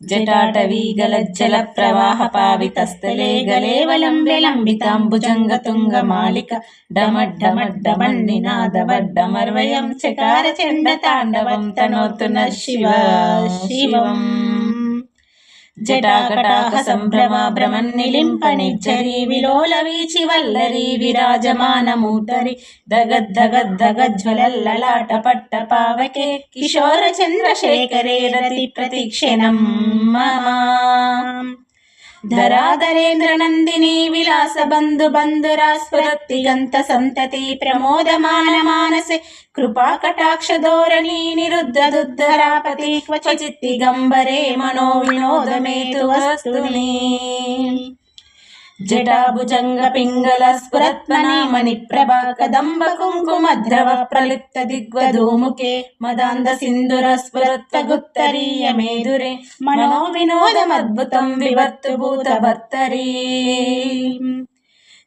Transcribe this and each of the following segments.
జటాటవీగలజ్జల ప్రవాహ పావితస్థలే గలేవలంబె లంబితాంబుజంగ తుంగ మాలిక డమడ్డమడ్డమన్నినాదవడ్డమర్వయం చకార చండ తాండవం జటాకటాక సంభ్రమ భ్రమన్నిలింప నిర్జరి విలోల వీచి వల్లరి విరాజమానమూటరి దగద్దగద్దగజ్వలల్లలాట పట్ట పావకే కిశోర చంద్రశేఖరే రతి ప్రతిక్షణం మమ ధరాధరేంద్ర నందిని విలాస బంధు బంధురాస్ఫురత్తిగంత సంతతి ప్రమోదమాన మానసే కృపా కటాక్ష ధోరణి నిరుద్ధ దుద్ధరాపతి క్వచిత్ దిగంబరే మనో వినోదమేతు వస్తుని జటాభుజంగ పింగళ స్ఫురత్మనామణి ప్రభా కదంబ కుంకుమ ద్రవ ప్రలిప్త దిగ్వధూముఖే మదాంద సింధుర స్ఫురత్వ గుత్తరీయ మేధురే మనో వినోదమద్భుతం వివర్తు భూత భర్తరీ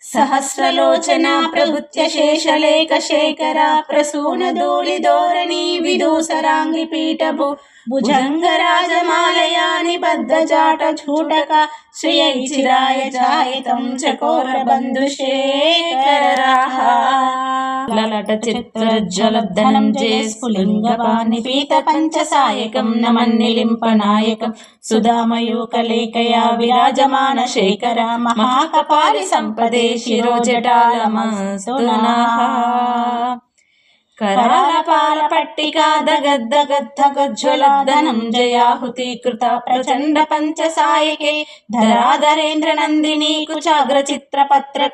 సహస్రలోచన ప్రభుత్య శేషలేఖ శేఖర ప్రసూన ధూళి ధోరణి విదూసరాంగి పీఠభు భుజంగ రాజమాలయాని బద్ధ జాట చూటక శ్రియై చిరాయ జాయతం చకోర బంధు శేఖరాహ లలట చిత్రజ్వలద్ధనం జే స్ఫులింగపాని పీత పంచసాయకం నమన్నిలింప నాయకం సుధామయూకలేకయా విరాజమాన శేఖర మహాకపాలి సంపదే శిరోజటాలమస్తునః కరాలపాల పట్టికా దగద్దగద్దగజ్వలద్ధనం జయాహుతి కృత ప్రచండ పంచసాయకే ధరాధరేంద్ర నందిని కుచాగ్ర చిత్ర పత్రక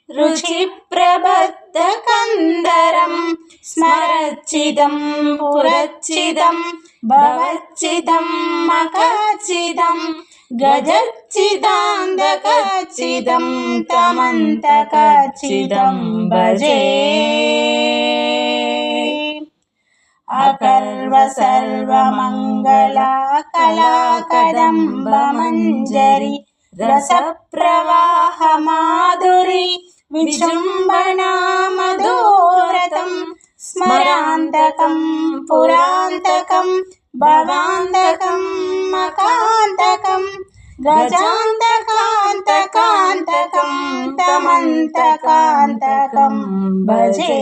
रुचिप्रबद्धकन्दरं स्मरचिदं पुरचिदं भवच्चिदं मकचिदं गजच्चिदा तमन्तकचिदं भजे। अकर्व सर्वमङ्गला कलाकदम्ब బంధురా స్మరాంతకం పురాంతకం భవాంతకం మకాంతకం గజాంతకాంతకాంతకం తమంతకాంతకం భజే